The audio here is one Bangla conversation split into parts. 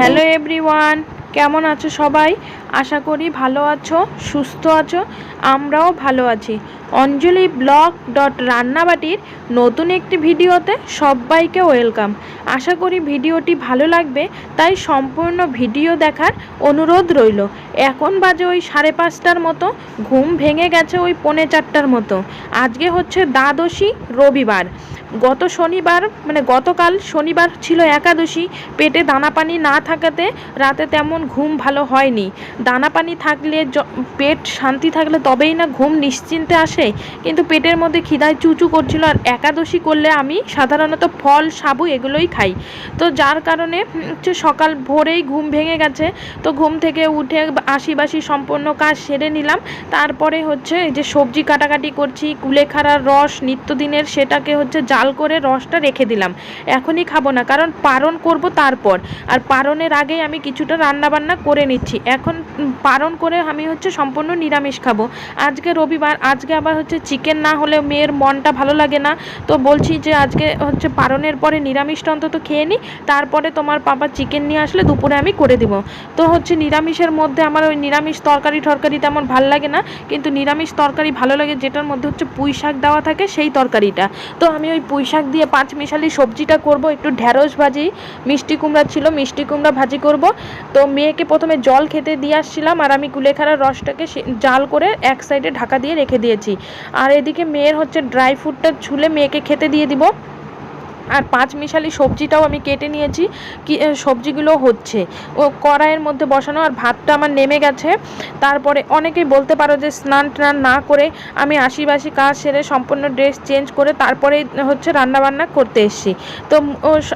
হ্যালো এভরিওয়ান কেমন আছো সবাই? আশা করি ভালো আছো, সুস্থ আছো, আমরাও ভালো আছি। অঞ্জলি ব্লগ ডট রান্নাবাটির নতুন একটি ভিডিওতে সবাইকে ওয়েলকাম। আশা করি ভিডিওটি ভালো লাগবে, তাই সম্পূর্ণ ভিডিও দেখার অনুরোধ রইল। এখন বাজে ওই সাড়ে পাঁচটার মতো, ঘুম ভেঙে গেছে ওই পৌনে চারটার মতো। আজকে হচ্ছে দ্বাদশী রবিবার। গত শনিবার মানে গতকাল শনিবার ছিল একাদশী, পেটে দানা পানি না থাকাতে রাতে তেমন ঘুম ভালো হয়নি। দানা পানি থাকলে পেট শান্তি থাকলে তবেই না ঘুম নিশ্চিন্তে আসে। কিন্তু পেটের মধ্যে খিদায় চুচু করছিল আর একাদশী করলে আমি সাধারণত ফল, সাবু এগুলোই খাই। তো যার কারণে হচ্ছে সকাল ভোরেই ঘুম ভেঙে গেছে। তো ঘুম থেকে উঠে আশিবাসি সম্পূর্ণ কাজ সেরে নিলাম। তারপরে হচ্ছে এই যে সবজি কাটাকাটি করছি, কুলেখাড়ার রস, নিত্যদিনের সেটাকে হচ্ছে জাল করে রসটা রেখে দিলাম। এখনই খাব না, কারণ পারণ করব তারপর। আর পারণের আগে আমি কিছুটা রান্না বান্না করে নিচ্ছি। এখন পারণ করে আমি হচ্ছে সম্পূর্ণ নিরামিষ খাব। আজকে রবিবার, আজকে আবার হচ্ছে চিকেন না হলে মেয়ের মনটা ভালো লাগে না। তো বলছি যে আজকে হচ্ছে পারণের পরে নিরামিষটা অন্তত খেয়ে নিই তারপরে তোমার পাপা চিকেন নিয়ে আসলে দুপুরে আমি করে দিব। তো হচ্ছে নিরামিষের মধ্যে আমার ওই নিরামিষ তরকারি টরকারি তেমন ভালো লাগে না, কিন্তু নিরামিষ তরকারি ভালো লাগে যেটার মধ্যে হচ্ছে পুঁই শাক দেওয়া থাকে সেই তরকারিটা। তো আমি ওই পুঁই শাক দিয়ে পাঁচ মিশালি সবজিটা করব, একটু ঢ্যাঁড়স ভাজি, মিষ্টি কুমড়া ছিল, মিষ্টি কুমড়া ভাজি করব। তো মেয়েকে প্রথমে জল খেতে দিয়ে আসছিলাম আর আমি কুলেখাড়ার রসটাকে জাল করে এক সাইডে ঢাকা দিয়ে রেখে দিয়েছি। আর এদিকে মেয়ের হচ্ছে ড্রাই ফ্রুটটা ছুলে মেয়েকে খেতে দিয়ে দিব। আর পাঁচ মিশালি সবজিটাও আমি কেটে নিয়েছি, কি সবজিগুলো হচ্ছে। ও কড়াইয়ের মধ্যে বসানো আর ভাতটা আমার নেমে গেছে। তারপরে অনেকেই বলতে পারো যে স্নান টান না করে আমি আশিবাসি কাজ সেরে সম্পূর্ণ ড্রেস চেঞ্জ করে তারপরে হচ্ছে রান্নাবান্না করতে এসেছি। তো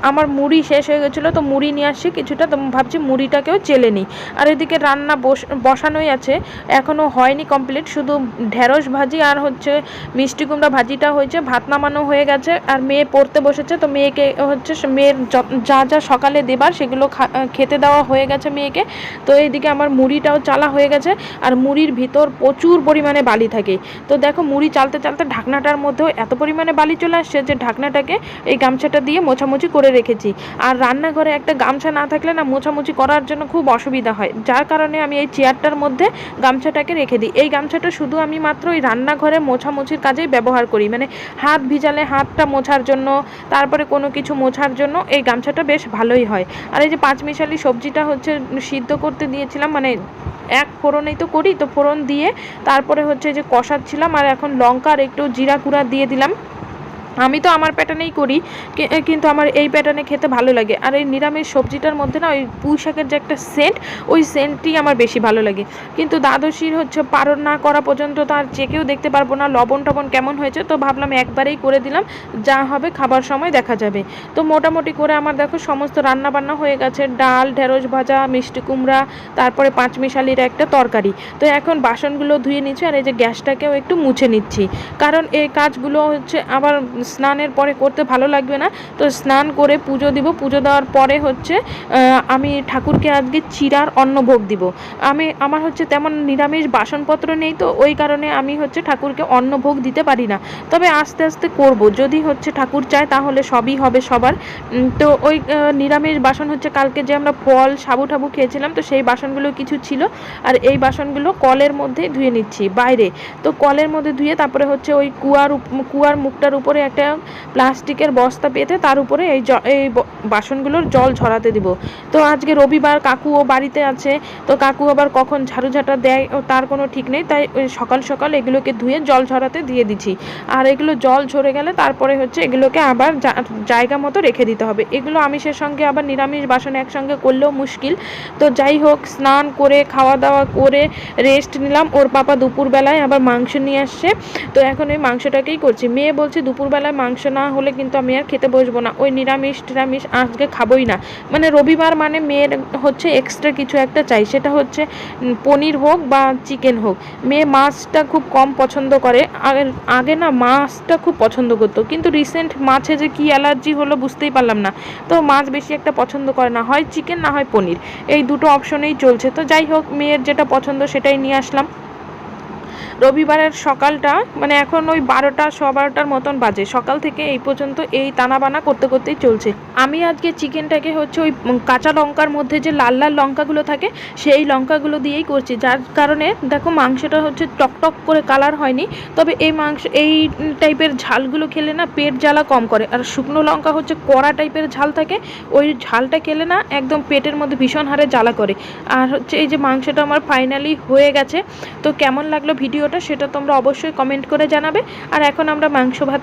আমার মুড়ি শেষ হয়ে গেছিল, তো মুড়ি নিয়ে আসছি কিছুটা, তো ভাবছি মুড়িটাকেও চেলে নিই। আর এদিকে রান্না বস- বসানোই আছে এখনও হয়নি কমপ্লিট, শুধু ঢেঁড়স ভাজি আর হচ্ছে মিষ্টি কুমড়া ভাজিটা হয়েছে, ভাত নামানো হয়ে গেছে, আর মেয়ে পড়তে বসেছে তো মেয়েকে হচ্ছে মেয়ের যা যা সকালে দেবার সেগুলো খেতে দেওয়া হয়ে গেছে মেয়েকে। তো এইদিকে আমার মুড়িটাও চালা হয়ে গেছে আর মুড়ির ভিতর প্রচুর পরিমাণে বালি থাকে। তো দেখো মুড়ি চালতে চালতে ঢাকনাটার মধ্যেও এত পরিমাণে বালি চলে আসছে যে ঢাকনাটাকে এই গামছাটা দিয়ে মোছামুছি করে রেখেছি। আর রান্নাঘরে একটা গামছা না থাকলে না মোছামুছি করার জন্য খুব অসুবিধা হয়। যার কারণে আমি এই চেয়ারটার মধ্যে গামছাটাকে রেখে দিই। এই গামছাটা শুধু আমি মাত্র ওই রান্নাঘরে মোছামুছির কাজেই ব্যবহার করি। মানে হাত ভিজালে হাতটা মোছার জন্য তারপরে কোনো কিছু মোছার জন্য এই গামছাটা বেশ ভালোই হয়। আর এই যে পাঁচমিশালি সবজিটা হচ্ছে সিদ্ধ করতে দিয়েছিলাম মানে এক ফোড়নেই তো করি, তো ফোড়ন দিয়ে তারপরে হচ্ছে যে কষাচ্ছিলাম, আর এখন লঙ্কার একটু জিরা কুড়া দিয়ে দিলাম। আমি তো আমার প্যাটার্নেই করি কিন্তু আমার এই প্যাটার্নে খেতে ভালো লাগে। আর এই নিরামিষ সবজিটার মধ্যে না ওই পুঁই শাকের যে একটা সেন্ট ওই সেন্টটি আমার বেশি ভালো লাগে। কিন্তু দ্বাদশীর হচ্ছে পারণ না করা পর্যন্ত তো আর চেকেও দেখতে পারব না, লবণ টবণ কেমন হয়েছে, তো ভাবলাম একবারেই করে দিলাম, যা হবে খাবার সময় দেখা যাবে। তো মোটামুটি করে আমার দেখো সমস্ত রান্না বান্না হয়ে গেছে, ডাল, ঢেঁড়স ভাজা, মিষ্টি কুমড়া, তারপরে পাঁচমিশালির একটা তরকারি। তো এখন বাসনগুলো ধুয়ে নিচ্ছি আর এই যে গ্যাসটাকেও একটু মুছে নিচ্ছি। কারণ এই কাজগুলো হচ্ছে আবার স্নানের পরে করতে ভালো লাগবে না। তো স্নান করে পুজো দিব। পুজো দেওয়ার পরে হচ্ছে আমি ঠাকুরকে আজকে চিরার অন্নভোগ দিব। আমি, আমার হচ্ছে তেমন নিরামিষ বাসনপত্র নেই তো, ওই কারণে আমি হচ্ছে ঠাকুরকে অন্নভোগ দিতে পারি না। তবে আস্তে আস্তে করব। যদি হচ্ছে ঠাকুর চায় তাহলে সবই হবে সবার। তো ওই নিরামিষ বাসন হচ্ছে কালকে যে আমরা ফল, সাবু টাবু খেয়েছিলাম, তো সেই বাসনগুলো কিছু ছিল। আর এই বাসনগুলো কলের মধ্যে ধুয়ে নিচ্ছি, বাইরে। তো কলের মধ্যে ধুয়ে তারপরে হচ্ছে ওই কুয়ার কুয়ার মুখটার উপরে একটা প্লাস্টিকের বস্তা পেতে তার উপরে এই এই বাসনগুলোর জল ঝরাতে দিব। তো আজকে রবিবার কাকুও বাড়িতে আছে, তো কাকু আবার কখন ঝাড়ু ঝাঁটা দেয় তার কোনো ঠিক নেই, তাই সকাল সকাল এগুলোকে ধুয়ে জল ঝরাতে দিয়ে দিচ্ছি। আর এগুলো জল ঝরে গেলে তারপরে হচ্ছে এগুলোকে আবার জায়গা মতো রেখে দিতে হবে। এগুলো আমিষের সঙ্গে আবার নিরামিষ বাসন একসঙ্গে করলেও মুশকিল। তো যাই হোক, স্নান করে খাওয়া দাওয়া করে, রেস্ট নিলাম। ওর পাপা দুপুরবেলায় আবার মাংস নিয়ে আসছে। তো এখন ওই মাংসটাকেই করছি। মেয়ে বলছে দুপুরবেলায় মাংস না হলে কিন্তু আমি আর খেতে বসবো না। ওই নিরামিষ টিরামিষ আজকে খাবোই না। মানে রবিবার মানে মেয়ের হচ্ছে এক্সট্রা কিছু একটা চাই। সেটা হচ্ছে পনির হোক বা চিকেন হোক। মেয়ে মাছটা খুব কম পছন্দ করে। আগে আগে না মাছটা খুব পছন্দ করতো। কিন্তু রিসেন্ট মাছে যে কী অ্যালার্জি হলো বুঝতেই পারলাম না। তো মাছ বেশি একটা পছন্দ করে না। হয় চিকেন না হয় পনির। এই দুটো অপশনেই চলছে। তো যাই হোক, মেয়ের যেটা পছন্দ সেটাই নিয়ে আসলাম। রবিবারের সকালটা মানে এখন ওই বারোটা স বারোটার মতন বাজে। সকাল থেকে এই পর্যন্ত এই টানা বানা করতে করতেই চলছে। আমি আজকে চিকেনটাকে হচ্ছে ওই কাঁচা লঙ্কার মধ্যে যে লাল লাল লঙ্কাগুলো থাকে, সেই লঙ্কাগুলো দিয়েই করছি। যার কারণে দেখো মাংসটা হচ্ছে টকটক করে কালার হয়নি, তবে এই মাংস, এই টাইপের ঝালগুলো খেলে না পেট জ্বালা কম করে। আর শুকনো লঙ্কা হচ্ছে কড়া টাইপের ঝাল থাকে, ওই ঝালটা খেলে না একদম পেটের মধ্যে ভীষণ হারে জ্বালা করে। আর হচ্ছে এই যে মাংসটা আমার ফাইনালি হয়ে গেছে, তো কেমন লাগল ভিডিওটা সেটা তোমরা অবশ্যই কমেন্ট করে জানাবে। আর এখন আমরা মাংস ভাত